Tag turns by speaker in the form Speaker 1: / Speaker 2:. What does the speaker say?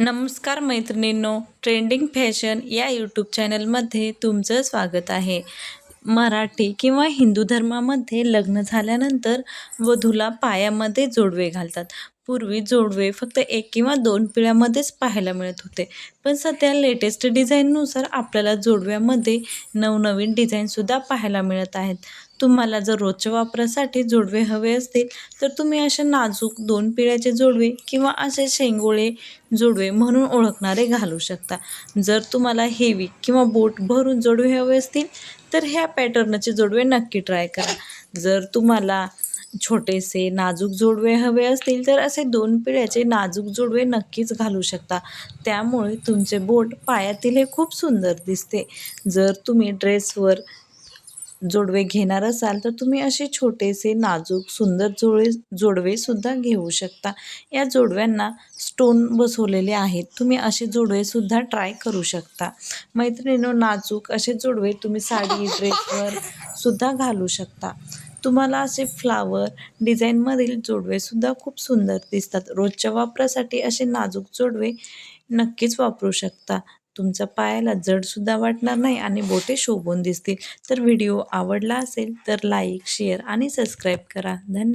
Speaker 1: नमस्कार मैत्रिणींनो trending fashion या यूट्यूब चॅनलमध्ये तुमचं स्वागत आहे. मराठी किंवा हिंदू धर्मामध्ये लग्न झाल्यानंतर वधूला पायामध्ये जोडवे घालतात. पूर्वी जोडवे फक्त एक किंवा दोन पिळ्यामध्येच पाहायला मिळत होते. पण सध्या लेटेस्ट डिझाईननुसार आपल्याला जोडव्यामध्ये नवनवीन डिझाईनसुद्धा पाहायला मिळत आहेत. तुम्हाला जर रोजच्या वापरासाठी जोडवे हवे असतील तर तुम्ही असे नाजूक दोन पिळ्याचे जोडवे किंवा असे शेंगोळे जोडवे म्हणून ओळखणारे घालू शकता. जर तुम्हाला हेवी किंवा बोट भरून जोडवे हवे असतील तर ह्या पॅटर्नचे जोडवे नक्की ट्राय करा. जर तुम्हाला छोटेसे नाजूक जोडवे हवे असतील तर असे दोन पिढ्याचे नाजूक जोडवे नक्कीच घालू शकता. त्यामुळे तुमचे बोट पायातील हे खूप सुंदर दिसते. जर तुम्ही ड्रेसवर जोडवे घेणार असाल तर तुम्ही असे छोटेसे नाजूक सुंदर जोडवे जोडवेसुद्धा घेऊ शकता. या जोडव्यांना स्टोन बसवलेले आहेत. तुम्ही असे जोडवेसुद्धा ट्राय करू शकता. मैत्रिणीनो नाजूक असे जोडवे तुम्ही साडी ड्रेसवर सुद्धा घालू शकता. तुम्हाला असे फ्लावर डिझाईनमधील जोडवेसुद्धा खूप सुंदर दिसतात. रोजच्या वापरासाठी असे नाजूक जोडवे नक्कीच वापरू शकता. तुमचा पायाला जडसुद्धा वाटणार नाही आणि बोटे शोभून दिसतील. तर व्हिडिओ आवडला असेल तर लाईक शेअर आणि सबस्क्राईब करा. धन्यवाद.